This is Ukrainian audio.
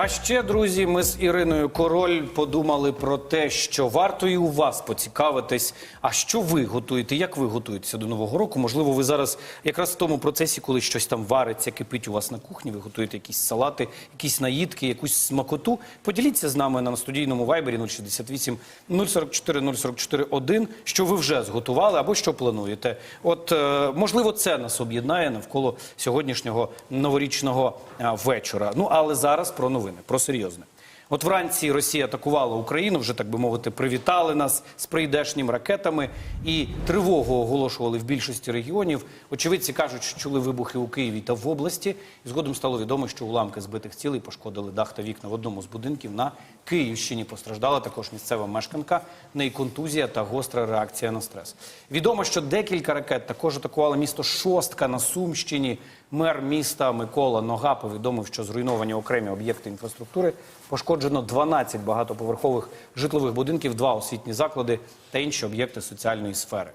А ще, друзі, ми з Іриною Король подумали про те, що варто і у вас поцікавитись, а що ви готуєте, як ви готуєтеся до Нового року? Можливо, ви зараз якраз в тому процесі, коли щось там вариться, кипить у вас на кухні, ви готуєте якісь салати, якісь наїдки, якусь смакоту. Поділіться з нами на студійному вайбері 068 044 044 1, що ви вже зготували або що плануєте. От, е, можливо, це нас об'єднає навколо сьогоднішнього новорічного вечора. Ну, але зараз про новини, про серйозне. От вранці Росія атакувала Україну, вже так би мовити, привітали нас з прийдешнім ракетами і тривогу оголошували в більшості регіонів. Очевидці кажуть, що чули вибухи у Києві та в області. І згодом стало відомо, що уламки збитих цілей пошкодили дах та вікна в одному з будинків на Київщині. Постраждала також місцева мешканка, неї контузія та гостра реакція на стрес. Відомо, що декілька ракет також атакували місто Шостка на Сумщині. Мер міста Микола Нога повідомив, що зруйновані окремі об'єкти інфраструктури пошкоджено 12 багатоповерхових житлових будинків, два освітні заклади та інші об'єкти соціальної сфери.